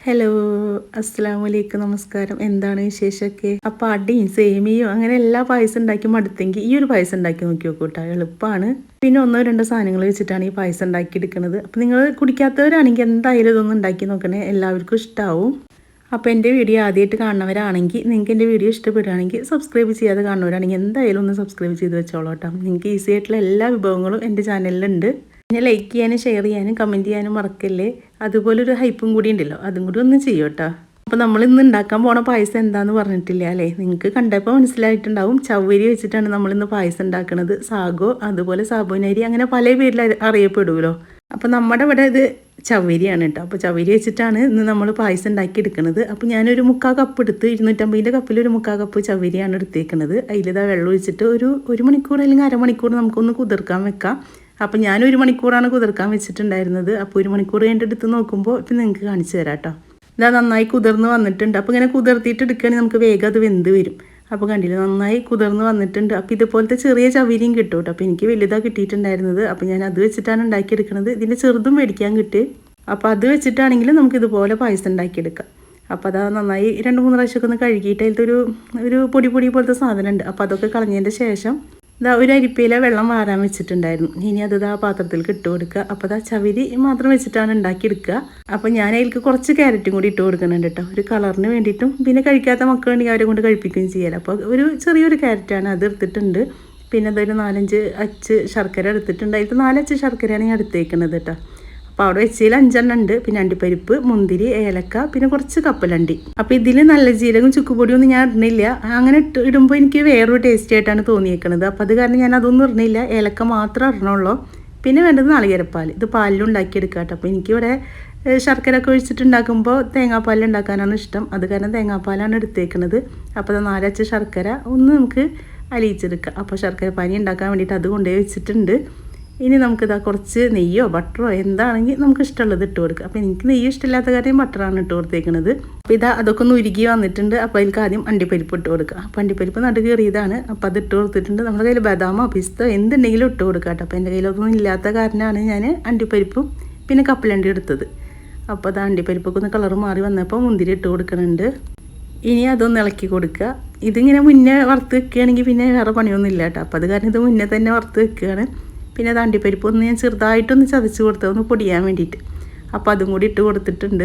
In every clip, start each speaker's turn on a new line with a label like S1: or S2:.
S1: Hello അസ്സാം വലൈക്കും നമസ്കാരം എന്താണ് വിശേഷമൊക്കെ? അപ്പം അടിയും സേമിയും അങ്ങനെ എല്ലാ പായസം ഉണ്ടാക്കി മടുത്തെങ്കിൽ ഈ ഒരു പായസം ഉണ്ടാക്കി നോക്കി നോക്കൂട്ടോ എളുപ്പമാണ് പിന്നെ ഒന്നോ രണ്ടോ സാധനങ്ങൾ വെച്ചിട്ടാണ് ഈ പായസം ഉണ്ടാക്കി എടുക്കുന്നത്. അപ്പം നിങ്ങൾ കുടിക്കാത്തവരാണെങ്കിൽ എന്തായാലും ഇതൊന്നും ഉണ്ടാക്കി നോക്കണേ. എല്ലാവർക്കും ഇഷ്ടമാവും അപ്പോൾ എന്റെ വീഡിയോ ആദ്യമായിട്ട് കാണുന്നവരാണെങ്കിൽ നിങ്ങൾക്ക് എന്റെ വീഡിയോ ഇഷ്ടപ്പെടുകയാണെങ്കിൽ സബ്സ്ക്രൈബ് ചെയ്യാതെ കാണുന്നവരാണെങ്കിൽ എന്തായാലും ഒന്ന് സബ്സ്ക്രൈബ് ചെയ്ത് വെച്ചോളൂ കേട്ടോ. നിങ്ങൾക്ക് ഈസി ആയിട്ടുള്ള എല്ലാ വിഭവങ്ങളും എന്റെ ചാനലിലുണ്ട് പിന്നെ ലൈക്ക് ചെയ്യാനും ഷെയർ ചെയ്യാനും കമന്റ് ചെയ്യാനും മറക്കല്ലേ? അതുപോലെ ഒരു ഹൈപ്പും കൂടി ഉണ്ടല്ലോ. അതും കൂടി ഒന്ന് ചെയ്യും കേട്ടോ. അപ്പോൾ നമ്മൾ ഇന്ന് ഉണ്ടാക്കാൻ പോണ പായസം എന്താണെന്ന് പറഞ്ഞിട്ടില്ല അല്ലേ? നിങ്ങൾക്ക് കണ്ടപ്പോൾ മനസ്സിലായിട്ടുണ്ടാവും. ചവ്വരി വെച്ചിട്ടാണ് നമ്മളിന്ന് പായസം ഉണ്ടാക്കുന്നത് സാഗോ അതുപോലെ സാബുനരി അങ്ങനെ പല പേരിൽ അറിയപ്പെടുമല്ലോ അപ്പോൾ നമ്മുടെ ഇവിടെ ഇത് ചവരിയാണ് കേട്ടോ. അപ്പോൾ ചവരി വെച്ചിട്ടാണ് ഇന്ന് നമ്മൾ പായസം ഉണ്ടാക്കി എടുക്കുന്നത് അപ്പോൾ ഞാനൊരു മുക്കാൽ കപ്പ് എടുത്ത് ഇരുന്നൂറ്റമ്പതിന്റെ കപ്പിൽ ഒരു മുക്കാൽ കപ്പ് ചവരിയാണ് എടുത്തേക്കുന്നത് അതിലിതാ വെള്ളം ഒഴിച്ചിട്ട് ഒരു ഒരു മണിക്കൂർ അല്ലെങ്കിൽ അരമണിക്കൂർ നമുക്കൊന്ന് കുതിർക്കാൻ വെക്കാം. അപ്പോൾ ഞാൻ ഒരു മണിക്കൂറാണ് കുതിർക്കാൻ വെച്ചിട്ടുണ്ടായിരുന്നത്. അപ്പോൾ ഒരു മണിക്കൂർ കഴിഞ്ഞിട്ട് എടുത്ത് നോക്കുമ്പോൾ ഇപ്പം നിങ്ങൾക്ക് കാണിച്ചു തരാം കേട്ടോ ഇതാ നന്നായി കുതിർന്ന് വന്നിട്ടുണ്ട്. അപ്പോൾ ഇങ്ങനെ കുതിർത്തിയിട്ട് എടുക്കുകയാണെങ്കിൽ നമുക്ക് വേഗം അത് വെന്ത് വരും. അപ്പോൾ കണ്ടില്ല നന്നായി കുതിർന്ന് വന്നിട്ടുണ്ട്. അപ്പോൾ ഇതുപോലത്തെ ചെറിയ ചവിരിയും കിട്ടും കേട്ടോ അപ്പോൾ എനിക്ക് വലുതാണ് കിട്ടിയിട്ടുണ്ടായിരുന്നത്. അപ്പോൾ ഞാൻ അത് വെച്ചിട്ടാണ് ഉണ്ടാക്കിയെടുക്കുന്നത് ഇതിന്റെ ചെറുതും മേടിക്കാൻ കിട്ടി. അപ്പോൾ അത് വെച്ചിട്ടാണെങ്കിലും നമുക്ക് ഇതുപോലെ പായസം ഉണ്ടാക്കിയെടുക്കാം. അപ്പോൾ അത് നന്നായി രണ്ട് മൂന്ന് പ്രാവശ്യമൊക്കെ ഒന്ന് കഴുകിയിട്ട് അതിലത്തെ ഒരു ഒരു പൊടി പൊടി പോലത്തെ സാധനമുണ്ട്. അപ്പോൾ അതൊക്കെ കളഞ്ഞതിന്റെ ശേഷം ഇതാ ഒരു അരിപ്പയിലെ വെള്ളം വാരാൻ വെച്ചിട്ടുണ്ടായിരുന്നു. ഇനി അത് ആ പാത്രത്തിൽ ഇട്ട് കൊടുക്കുക. അപ്പോൾ അതാ ചവിരി മാത്രം വെച്ചിട്ടാണ് ഉണ്ടാക്കിയെടുക്കുക. അപ്പോൾ ഞാൻ അതിലേക്ക് കുറച്ച് ക്യാരറ്റും കൂടി ഇട്ട് കൊടുക്കുന്നുണ്ട് കേട്ടോ. ഒരു കളറിന് വേണ്ടിയിട്ടും പിന്നെ കഴിക്കാത്ത മക്കളുണ്ടെങ്കിൽ അവരെ കൊണ്ട് കഴിപ്പിക്കുകയും ചെയ്യാം അപ്പോൾ ഒരു ചെറിയൊരു ക്യാരറ്റാണ് അത് എടുത്തിട്ടുണ്ട്. പിന്നെ അതൊരു നാലഞ്ച് അച്ച് ശർക്കര എടുത്തിട്ടുണ്ട്. അതിൽ നാലച്ച് ശർക്കരയാണ് ഞാൻ എടുത്തേക്കുന്നത് കേട്ടോ. അപ്പോൾ അവിടെ വെച്ചതിൽ അഞ്ചെണ്ണം ഉണ്ട്. പിന്നെ അണ്ടിപ്പരിപ്പ് മുന്തിരി ഏലക്ക പിന്നെ കുറച്ച് കപ്പലണ്ടി. അപ്പോൾ ഇതിൽ നല്ല ജീരകം ചുക്കുപൊടിയൊന്നും ഞാൻ ഇടുന്നില്ല. അങ്ങനെ ഇട്ട് ഇടുമ്പോൾ എനിക്ക് വേറൊരു ടേസ്റ്റ് ആയിട്ടാണ് തോന്നിയേക്കുന്നത് അപ്പോൾ അത് കാരണം ഞാൻ അതൊന്നും ഇടുന്നില്ല. ഏലക്ക മാത്രം ഇടണുള്ളൂ. പിന്നെ വേണ്ടത് നാളികേരപ്പാൽ ഇത് പാലിലും ഉണ്ടാക്കി കേട്ടോ അപ്പോൾ എനിക്കിവിടെ ശർക്കര ഒക്കെ ഒഴിച്ചിട്ടുണ്ടാക്കുമ്പോൾ തേങ്ങാപ്പാൽ ഉണ്ടാക്കാനാണ് ഇഷ്ടം. അത് കാരണം തേങ്ങാപ്പാലാണ് എടുത്തേക്കുന്നത് അപ്പോൾ അത് നാലച്ച ശർക്കര ഒന്ന് നമുക്ക് അലിയിച്ചെടുക്കാം. അപ്പോൾ ശർക്കര പാനി ഉണ്ടാക്കാൻ വേണ്ടിയിട്ട് അത് കൊണ്ടുപോയി വെച്ചിട്ടുണ്ട്. ഇനി നമുക്കിതാ കുറച്ച് നെയ്യോ ബട്ടറോ എന്താണെങ്കിൽ നമുക്ക് ഇഷ്ടമുള്ളത് ഇട്ട് കൊടുക്കുക. അപ്പോൾ എനിക്ക് നെയ്യ് ഇഷ്ടമില്ലാത്ത കാര്യം ബട്ടറാണ് ഇട്ട് കൊടുത്തേക്കുന്നത് അപ്പോൾ ഇതാ അതൊക്കെ ഒന്ന് ഉരുകി വന്നിട്ടുണ്ട്. അപ്പോൾ അതിൽക്ക് ആദ്യം അണ്ടിപ്പരിപ്പ് ഇട്ട് കൊടുക്കുക. അപ്പോൾ അണ്ടിപ്പരിപ്പ് നടുകേറിയതാണ് അപ്പോൾ അത് ഇട്ട് കൊടുത്തിട്ടുണ്ട്. നമ്മുടെ കയ്യിൽ ബദാമോ പിസ്തോ എന്തുണ്ടെങ്കിലും ഇട്ട് കൊടുക്കുക കേട്ടോ. അപ്പോൾ എന്റെ കയ്യിലൊന്നും ഇല്ലാത്ത കാരണമാണ് ഞാൻ അണ്ടിപ്പരിപ്പും പിന്നെ കപ്പലണ്ടി എടുത്തത്. അപ്പോൾ അത് അണ്ടിപ്പരിപ്പൊക്കെ ഒന്ന് കളർ മാറി വന്നപ്പോൾ മുന്തിരി ഇട്ട് കൊടുക്കുന്നുണ്ട് ഇനി അതൊന്ന് ഇളക്കി കൊടുക്കുക. ഇതിങ്ങനെ മുന്നേ വറുത്ത് വെക്കുകയാണെങ്കിൽ പിന്നെ വേറെ പണിയൊന്നും ഇല്ല കേട്ടോ. അപ്പോൾ അത് കാരണം ഇത് മുന്നേ തന്നെ വറുത്ത് വെക്കുകയാണ്. പിന്നെ അത് അണ്ടിപ്പരിപ്പ് ഒന്ന് ഞാൻ ചെറുതായിട്ടൊന്ന് ചതച്ച് കൊടുത്തത് ഒന്ന് പൊടിയാൻ വേണ്ടിയിട്ട്. അപ്പോൾ അതും കൂടി ഇട്ട് കൊടുത്തിട്ടുണ്ട്.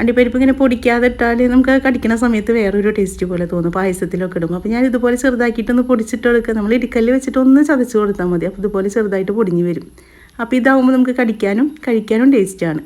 S1: അണ്ടിപ്പരിപ്പ് ഇങ്ങനെ പൊടിക്കാതെ ഇട്ടാൽ നമുക്ക് കടിക്കുന്ന സമയത്ത് വേറൊരു ടേസ്റ്റ് പോലെ തോന്നും. പായസത്തിലൊക്കെ ഇടും അപ്പോൾ ഞാൻ ഇതുപോലെ ചെറുതാക്കിയിട്ടൊന്ന് പൊടിച്ചിട്ട് കൊടുക്കുക നമ്മൾ ഇടിക്കല്ല് വെച്ചിട്ട് ഒന്ന് ചതച്ച് കൊടുത്താൽ മതി. അപ്പോൾ ഇതുപോലെ ചെറുതായിട്ട് പൊടിഞ്ഞ് വരും. അപ്പോൾ ഇതാവുമ്പോൾ നമുക്ക് കടിക്കാനും കഴിക്കാനും ടേസ്റ്റാണ്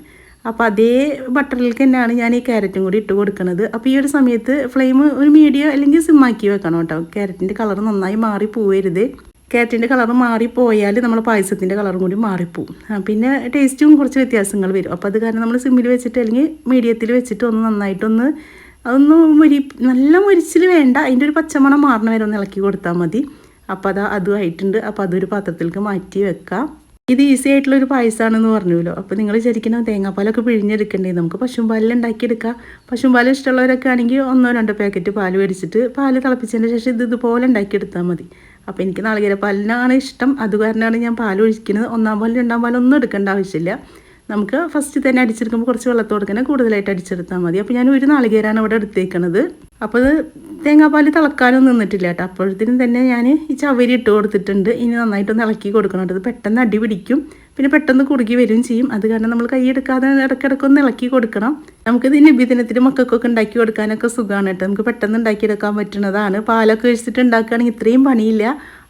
S1: അപ്പോൾ അതേ ബട്ടറിലേക്ക് തന്നെയാണ് ഞാൻ ഈ ക്യാരറ്റും കൂടി ഇട്ട് കൊടുക്കുന്നത് അപ്പോൾ ഈ ഒരു സമയത്ത് ഫ്ലെയിം ഒരു മീഡിയം അല്ലെങ്കിൽ സിമ്മാക്കി വെക്കണം കേട്ടോ. ക്യാരറ്റിന്റെ കളർ നന്നായി മാറി പോവരുത്. കാറ്റിന്റെ കളർ മാറിപ്പോയാൽ നമ്മൾ പായസത്തിന്റെ കളറും കൂടി മാറിപ്പോവും. പിന്നെ ടേസ്റ്റും കുറച്ച് വ്യത്യാസങ്ങൾ വരും. അപ്പോൾ അത് കാരണം നമ്മൾ സിമ്മിൽ വെച്ചിട്ട് അല്ലെങ്കിൽ മീഡിയത്തിൽ വെച്ചിട്ട് ഒന്ന് നന്നായിട്ടൊന്ന് അതൊന്ന് മുരി നല്ല മുരിച്ചിൽ വേണ്ട. അതിന്റെ ഒരു പച്ചമണം മാറണ വരെ ഒന്ന് ഇളക്കി കൊടുത്താൽ മതി. അപ്പോൾ അത് അതും ആയിട്ടുണ്ട്. അപ്പോൾ അതൊരു പാത്രത്തിലേക്ക് മാറ്റി വെക്കാം. ഇത് ഈസി ആയിട്ടുള്ള ഒരു പായസമാണെന്ന് പറഞ്ഞല്ലോ അപ്പോൾ നിങ്ങൾ വിചാരിക്കണം തേങ്ങാപ്പാലൊക്കെ പിഴിഞ്ഞെടുക്കണ്ടേ. നമുക്ക് പശുമ്പാലിൽ ഉണ്ടാക്കിയെടുക്കാം. പശുമ്പാൽ ഇഷ്ടമുള്ളവരൊക്കെ ആണെങ്കിൽ ഒന്നോ രണ്ടോ പാക്കറ്റ് പാൽ മേടിച്ചിട്ട് പാൽ തിളപ്പിച്ചതിന് ശേഷം ഇത് ഇതുപോലെ ഉണ്ടാക്കിയെടുത്താൽ മതി. അപ്പോൾ എനിക്ക് നാളികേര പാലിനാണ് ഇഷ്ടം. അത് കാരണമാണ് ഞാൻ പാൽ ഒഴിക്കുന്നത് ഒന്നാം പാലും രണ്ടാം പാലും ഒന്നും എടുക്കേണ്ട ആവശ്യമില്ല. നമുക്ക് ഫസ്റ്റ് തന്നെ അടിച്ചെടുക്കുമ്പോൾ കുറച്ച് വെള്ളത്തോടെ തന്നെ കൂടുതലായിട്ട് അടിച്ചെടുത്താൽ മതി. അപ്പോൾ ഞാൻ ഒരു നാളികേരാണ് അവിടെ എടുത്തേക്കണത്. അപ്പോൾ അത് തേങ്ങാപ്പാൽ തിളക്കാനും നിന്നിട്ടില്ല കേട്ടോ. അപ്പോഴത്തേനും തന്നെ ഞാൻ ഈ ചവരി ഇട്ട് കൊടുത്തിട്ടുണ്ട്. ഇനി നന്നായിട്ടൊന്ന് ഇളക്കി കൊടുക്കണം കേട്ടോ. പെട്ടെന്ന് അടി പിടിക്കും. പിന്നെ പെട്ടെന്ന് കുറുകി വരും ചെയ്യും. അത് കാരണം നമ്മൾ കൈയെടുക്കാതെ ഇടയ്ക്കിടയ്ക്കൊന്ന് ഇളക്കി കൊടുക്കണം. നമുക്കിത് നിബിദിനത്തിന് മക്കൾക്കൊക്കെ ഉണ്ടാക്കി കൊടുക്കാനൊക്കെ സുഖമാണ് കേട്ടോ. നമുക്ക് പെട്ടെന്ന് ഉണ്ടാക്കിയെടുക്കാൻ പറ്റുന്നതാണ്. പാലൊക്കെ ഒഴിച്ചിട്ട് ഉണ്ടാക്കുകയാണെങ്കിൽ ഇത്രയും പണിയില്ല.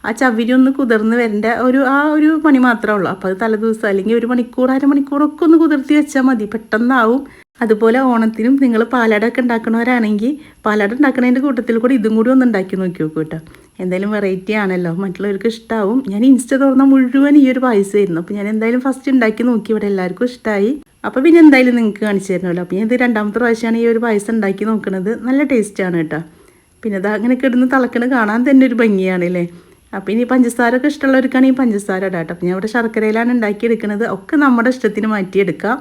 S1: ആ ചവിരി ഒന്ന് കുതിർന്ന് വരേണ്ട ഒരു ആ ഒരു പണി മാത്രമേ ഉള്ളൂ. അപ്പോൾ അത് തലേദിവസം അല്ലെങ്കിൽ ഒരു മണിക്കൂർ അര അരമണിക്കൂറൊക്കെ ഒന്ന് കുതിർത്തി വെച്ചാൽ മതി. പെട്ടെന്നാവും. അതുപോലെ ഓണത്തിനും നിങ്ങൾ പാലട ഉണ്ടാക്കണവരാണെങ്കിൽ പാലട ഉണ്ടാക്കണതിന്റെ കൂട്ടത്തിൽ കൂടി ഇതും കൂടി ഒന്ന് ഉണ്ടാക്കി നോക്കി നോക്കൂ കേട്ടോ. എന്തായാലും വെറൈറ്റി ആണല്ലോ. മറ്റുള്ളവർക്ക് ഇഷ്ടമാവും ഞാൻ ഇൻസ്റ്റ തുറന്ന മുഴുവൻ ഈ ഒരു പായസമായിരുന്നു. അപ്പോൾ ഞാൻ എന്തായാലും ഫസ്റ്റ് ഉണ്ടാക്കി നോക്കി. ഇവിടെ എല്ലാവർക്കും ഇഷ്ടമായി അപ്പോൾ പിന്നെ എന്തായാലും നിങ്ങൾക്ക് കാണിച്ചു തരണമല്ലോ അപ്പോൾ ഞാൻ ഇത് രണ്ടാമത്തെ പ്രാവശ്യമാണ് ഈ ഒരു പായസം ഉണ്ടാക്കി നോക്കുന്നത് നല്ല ടേസ്റ്റാണ് കേട്ടോ. പിന്നെ അത് അങ്ങനെ കിടന്ന് തിളക്കണ കാണാൻ തന്നെ ഒരു ഭംഗിയാണല്ലേ അപ്പോൾ ഇനി പഞ്ചസാര ഒക്കെ ഇഷ്ടമുള്ളവർക്കാണെങ്കിൽ പഞ്ചസാര ഇടാം കേട്ടോ. അപ്പോൾ ഞാൻ ഇവിടെ ശർക്കരയിലാണ് ഉണ്ടാക്കിയെടുക്കുന്നത് ഒക്കെ നമ്മുടെ ഇഷ്ടത്തിന് മാറ്റിയെടുക്കാം.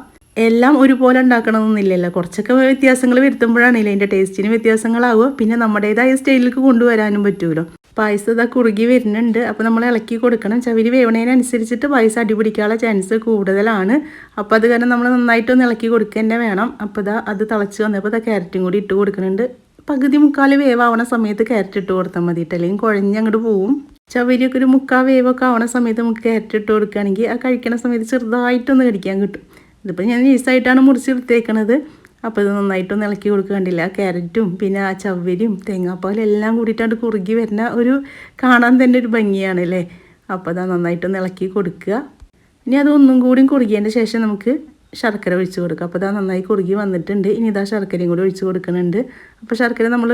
S1: എല്ലാം ഒരുപോലെ ഉണ്ടാക്കണമെന്നില്ലല്ലോ. കുറച്ചൊക്കെ വ്യത്യാസങ്ങൾ വരുത്തുമ്പോഴാണെങ്കിലും അതിന്റെ ടേസ്റ്റിന് വ്യത്യാസങ്ങളാവുക. പിന്നെ നമ്മുടേതായ സ്റ്റൈലിലേക്ക് കൊണ്ടുവരാനും പറ്റുമല്ലോ. പായസം ഇതാ കുറുകി വരുന്നുണ്ട്. അപ്പോൾ നമ്മൾ ഇളക്കി കൊടുക്കണം. ചവിരി വേവണേനനുസരിച്ചിട്ട് പായസം അടിപിടിക്കാനുള്ള ചാൻസ് കൂടുതലാണ്. അപ്പോൾ അത് കാരണം നമ്മൾ നന്നായിട്ടൊന്ന് ഇളക്കി കൊടുക്കുക തന്നെ വേണം. അപ്പോൾ ഇതാ അത് തിളച്ച് വന്നപ്പോൾ ഇതാ ക്യാരറ്റും കൂടി ഇട്ട് കൊടുക്കുന്നുണ്ട്. പകുതി മുക്കാൽ വേവാവണ സമയത്ത് ക്യാരറ്റ് ഇട്ട് കൊടുത്താൽ മതിയിട്ട് അല്ലെങ്കിൽ കുഴഞ്ഞങ്ങോട്ട് പോവും. ചവരിയൊക്കെ ഒരു മുക്കാൽ വേവൊക്കെ ആവണ സമയത്ത് നമുക്ക് ക്യാരറ്റ് ഇട്ട് കൊടുക്കുകയാണെങ്കിൽ ആ കഴിക്കണ സമയത്ത് ചെറുതായിട്ടൊന്ന് കടിക്കാൻ കിട്ടും. ഇതിപ്പോൾ ഞാൻ നൈസായിട്ടാണ് മുറിച്ച് എടുത്തേക്കണത് അപ്പോൾ ഇത് നന്നായിട്ടൊന്ന് ഇളക്കി കൊടുക്കേണ്ടില്ല ക്യാരറ്റും പിന്നെ ആ ചവരിയും തേങ്ങാപ്പാലും എല്ലാം കൂടിയിട്ടാണ് കുറുകി വരുന്ന ഒരു കാണാൻ തന്നെ ഒരു ഭംഗിയാണ് അല്ലേ? അപ്പോൾ അതാ നന്നായിട്ടൊന്ന് ഇളക്കി കൊടുക്കുക. ഇനി അത് ഒന്നും കൂടി കുറുകിയതിന്റെ ശേഷം നമുക്ക് ശർക്കര ഒഴിച്ച് കൊടുക്കുക അപ്പോൾ ഇതാ നന്നായി കുറുകി വന്നിട്ടുണ്ട്. ഇനി ഇതാ ശർക്കരയും കൂടി ഒഴിച്ച് കൊടുക്കുന്നുണ്ട് അപ്പോൾ ശർക്കര നമ്മൾ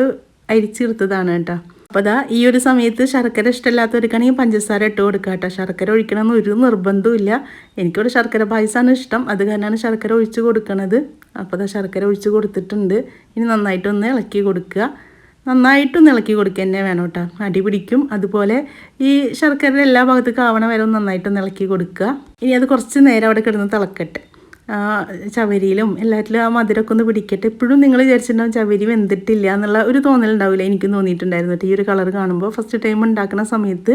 S1: അരിച്ചെടുത്തതാണ് കേട്ടോ. അപ്പോൾ അതാ ഈ ഒരു സമയത്ത് ശർക്കര ഇഷ്ടമില്ലാത്തവർക്കാണെങ്കിൽ പഞ്ചസാര ഇട്ട് കൊടുക്കുക കേട്ടോ. ശർക്കര ഒഴിക്കണമെന്ന് ഒരു നിർബന്ധമില്ല എനിക്കിവിടെ ശർക്കര പായസമാണ് ഇഷ്ടം. അത് കാരണമാണ് ശർക്കര ഒഴിച്ച് കൊടുക്കണത്. അപ്പോൾ അതാ ശർക്കര ഒഴിച്ച് കൊടുത്തിട്ടുണ്ട്. ഇനി നന്നായിട്ടൊന്ന് ഇളക്കി കൊടുക്കുക. നന്നായിട്ടൊന്ന് ഇളക്കി കൊടുക്കുക തന്നെ വേണം കേട്ടോ. അടി പിടിക്കും. അതുപോലെ ഈ ശർക്കരയുടെ എല്ലാ ഭാഗത്തേക്കും ആവണ വരെ ഒന്ന് നന്നായിട്ടൊന്ന് ഇളക്കി കൊടുക്കുക. ഇനി അത് കുറച്ച് നേരം അവിടെ കിടന്ന് തിളക്കട്ടെ. ചവരിയിലും എല്ലാറ്റിലും ആ മധുരമൊക്കെ ഒന്ന് പിടിക്കട്ടെ. എപ്പോഴും നിങ്ങൾ വിചാരിച്ചിട്ടുണ്ടാവും ചവരി വെന്തിട്ടില്ല എന്നുള്ള ഒരു തോന്നലുണ്ടാവില്ല. എനിക്ക് തോന്നിയിട്ടുണ്ടായിരുന്നു ഈ ഒരു കളർ കാണുമ്പോൾ. ഫസ്റ്റ് ടൈം ഉണ്ടാക്കുന്ന സമയത്ത്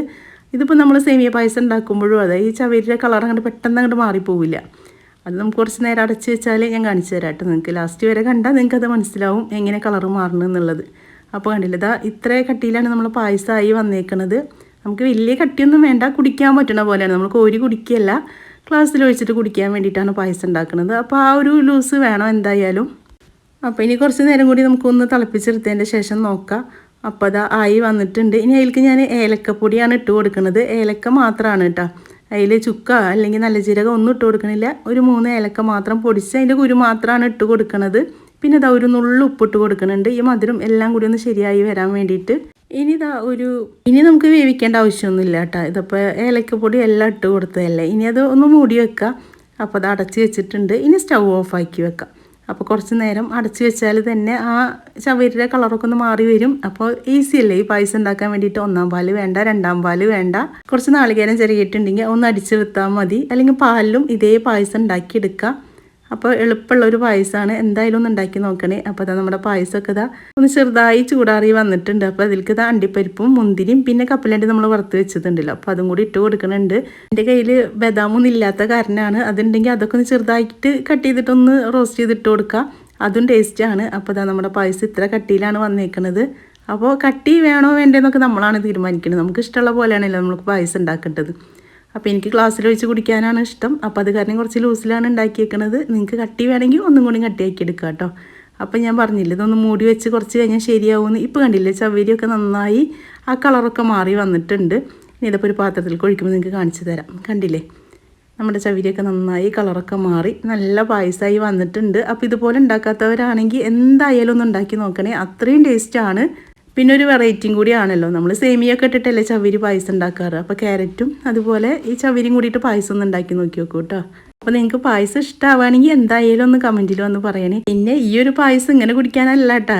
S1: ഇതിപ്പോൾ നമ്മൾ സേമിയ പായസം ഉണ്ടാക്കുമ്പോഴും അതെ ഈ ചവരിയുടെ കളർ അങ്ങോട്ട് പെട്ടെന്ന് അങ്ങോട്ട് മാറിപ്പോവില്ല. അത് നമുക്ക് കുറച്ച് നേരം അടച്ച് വെച്ചാൽ ഞാൻ കാണിച്ചു തരാം കേട്ടോ നിങ്ങൾക്ക്. ലാസ്റ്റ് വരെ കണ്ടാൽ നിങ്ങൾക്ക് അത് മനസ്സിലാവും എങ്ങനെ കളർ മാറണം എന്നുള്ളത്. അപ്പോൾ കണ്ടില്ല ഇതാ ഇത്ര കട്ടിയിലാണ് നമ്മൾ പായസമായി വന്നേക്കുന്നത് നമുക്ക് വലിയ കട്ടിയൊന്നും വേണ്ട കുടിക്കാൻ പറ്റണ പോലെയാണ്. നമ്മൾ കോരി കുടിക്കുകയല്ല. ഗ്ലാസ്സിൽ ഒഴിച്ചിട്ട് കുടിക്കാൻ വേണ്ടിയിട്ടാണ് പായസം ഉണ്ടാക്കുന്നത്. അപ്പോൾ ആ ഒരു ലൂസ് വേണം എന്തായാലും? അപ്പോൾ ഇനി കുറച്ച് നേരം കൂടി നമുക്കൊന്ന് തിളപ്പിച്ചെടുത്തതിന്റെ ശേഷം നോക്കാം. അപ്പോൾ അത് ആയി വന്നിട്ടുണ്ട്. ഇനി അതിലേക്ക് ഞാൻ ഏലക്കപ്പൊടിയാണ് ഇട്ട് കൊടുക്കുന്നത്. ഏലക്ക മാത്രമാണ് കേട്ടോ. അതിൽ ചുക്ക അല്ലെങ്കിൽ നല്ല ജീരകം ഒന്നും ഇട്ട് കൊടുക്കണില്ല. ഒരു മൂന്ന് ഏലക്ക മാത്രം പൊടിച്ച് അതിന്റെ കുരു മാത്രമാണ് ഇട്ട് കൊടുക്കുന്നത് പിന്നെ ഇതാ ഒരു നുള്ളു ഉപ്പിട്ട് കൊടുക്കുന്നുണ്ട് ഈ മധുരം എല്ലാം കൂടി ഒന്ന് ശരിയായി വരാൻ വേണ്ടിയിട്ട്. ഇനി ഒരു ഇനി നമുക്ക് വേവിക്കേണ്ട ആവശ്യമൊന്നുമില്ല കേട്ടോ. ഇതിപ്പോൾ ഏലക്കപ്പൊടി എല്ലാം ഇട്ട് കൊടുത്തതല്ലേ. ഇനി അത് ഒന്ന് മൂടി വെക്കുക അപ്പോൾ അത് അടച്ച് വെച്ചിട്ടുണ്ട്. ഇനി സ്റ്റൗ ഓഫ് ആക്കി വെക്കാം. അപ്പോൾ കുറച്ച് നേരം അടച്ച് വെച്ചാൽ തന്നെ ആ ചവരിയുടെ കളറൊക്കെ ഒന്ന് മാറി വരും. അപ്പോൾ ഈസി അല്ലേ? ഈ പായസം ഉണ്ടാക്കാൻ വേണ്ടിയിട്ട് ഒന്നാം പാൽ വേണ്ട രണ്ടാം പാൽ വേണ്ട. കുറച്ച് നാളികേരം ചെറിയിട്ടുണ്ടെങ്കിൽ ഒന്ന് അടിച്ച് വിത്താൽ മതി. അല്ലെങ്കിൽ പാലിലും ഇതേ പായസം ഉണ്ടാക്കിയെടുക്കുക അപ്പോൾ എളുപ്പമുള്ള ഒരു പായസമാണ്. എന്തായാലും ഒന്ന് ഉണ്ടാക്കി നോക്കണേ. അപ്പോൾ അതാ നമ്മുടെ പായസമൊക്കെ ഇതാ ഒന്ന് ചെറുതായി ചൂടാറി വന്നിട്ടുണ്ട്. അപ്പോൾ അതിലേക്ക് ഇതാ അണ്ടിപ്പരിപ്പും മുന്തിരിയും പിന്നെ കപ്പലണ്ടി നമ്മൾ വറുത്ത് വെച്ചിട്ടുണ്ടല്ലോ അപ്പോൾ അതും കൂടി ഇട്ട് കൊടുക്കുന്നുണ്ട് എന്റെ കയ്യിൽ ബദാമൊന്നും ഇല്ലാത്ത കാരണമാണ് അതുണ്ടെങ്കിൽ അതൊക്കെ ഒന്ന് ചെറുതായിട്ട് കട്ട് ചെയ്തിട്ടൊന്ന് റോസ്റ്റ് ചെയ്തിട്ട് കൊടുക്കുക അതും ടേസ്റ്റാണ് അപ്പോൾ അതാ നമ്മുടെ പായസം ഇത്ര കട്ടിയിലാണ് വന്നേക്കുന്നത് അപ്പോൾ കട്ടി വേണോ വേണ്ടതെന്നൊക്കെ നമ്മളാണ് തീരുമാനിക്കുന്നത് നമുക്ക് ഇഷ്ടമുള്ള പോലെയാണല്ലോ നമുക്ക് പായസം ഉണ്ടാക്കേണ്ടത്. അപ്പോൾ എനിക്ക് ഗ്ലാസ്സിൽ ഒഴിച്ച് കുടിക്കാനാണ് ഇഷ്ടം. അപ്പോൾ അത് കാരണം കുറച്ച് ലൂസിലാണ് ഉണ്ടാക്കിയേക്കുന്നത് നിങ്ങൾക്ക് കട്ടി വേണമെങ്കിൽ ഒന്നും കൂടി കട്ടിയാക്കി എടുക്കുക കേട്ടോ. അപ്പോൾ ഞാൻ പറഞ്ഞില്ല ഇതൊന്ന് മൂടി വെച്ച് കുറച്ച് കഴിഞ്ഞാൽ ശരിയാവുമെന്ന്. ഇപ്പോൾ കണ്ടില്ലേ ചവരിയൊക്കെ നന്നായി ആ കളറൊക്കെ മാറി വന്നിട്ടുണ്ട്. ഇനി ഇതപ്പോൾ ഒരു പാത്രത്തിൽ ഒഴിക്കുമ്പോൾ നിങ്ങൾക്ക് കാണിച്ചു തരാം. കണ്ടില്ലേ? നമ്മുടെ ചവിരിയൊക്കെ നന്നായി കളറൊക്കെ മാറി. നല്ല പായസമായി വന്നിട്ടുണ്ട്. അപ്പോൾ ഇതുപോലെ ഉണ്ടാക്കാത്തവരാണെങ്കിൽ എന്തായാലും ഒന്ന് ഉണ്ടാക്കി നോക്കണേ. അത്രയും ടേസ്റ്റാണ് പിന്നെ ഒരു വെറൈറ്റിയും കൂടിയാണല്ലോ. നമ്മൾ സേമിയൊക്കെ ഇട്ടിട്ടല്ലേ ചവരി പായസം ഉണ്ടാക്കാറ്. അപ്പോൾ ക്യാരറ്റും അതുപോലെ ഈ ചവരിയും കൂടിയിട്ട് പായസം ഒന്ന് ഉണ്ടാക്കി നോക്കി നോക്കൂ കേട്ടോ അപ്പോൾ നിങ്ങൾക്ക് പായസം ഇഷ്ടമാവുകയാണെങ്കിൽ എന്തായാലും ഒന്ന് കമന്റിൽ വന്ന് പറയണേ. പിന്നെ ഈ ഒരു പായസം ഇങ്ങനെ കുടിക്കാനല്ല കേട്ടോ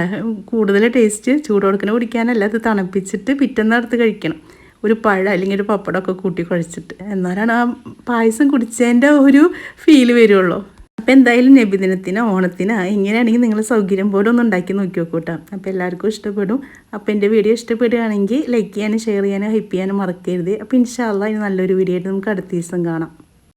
S1: കൂടുതൽ ടേസ്റ്റ് ചൂട് കൊടുക്കുന്ന കുടിക്കാനല്ല. അത് തണുപ്പിച്ചിട്ട് പിറ്റേന്ന് അടുത്ത് കഴിക്കണം. ഒരു പഴം അല്ലെങ്കിൽ ഒരു പപ്പടമൊക്കെ കൂട്ടി കുഴച്ചിട്ട്. എന്നാലാണ് ആ പായസം കുടിച്ചതിന്റെ ഒരു ഫീൽ വരുള്ളൂ. അപ്പോൾ എന്തായാലും നബിദിനത്തിന് ഓണത്തിന് ഇങ്ങനെയാണെങ്കിൽ നിങ്ങൾ സൗകര്യം പോലെ ഒന്ന് ഉണ്ടാക്കി നോക്കി നോക്കൂട്ടോ അപ്പോൾ എല്ലാവർക്കും ഇഷ്ടപ്പെടും. അപ്പോൾ എന്റെ വീഡിയോ ഇഷ്ടപ്പെടുകയാണെങ്കിൽ ലൈക്ക് ചെയ്യാനും ഷെയർ ചെയ്യാനും ഹൈപ്പ് ചെയ്യാനും മറക്കരുത്. അപ്പോൾ ഇൻഷാല്ല ഇനി നല്ലൊരു വീഡിയോ ആയിട്ട് നമുക്ക് അടുത്ത ദിവസം കാണാം.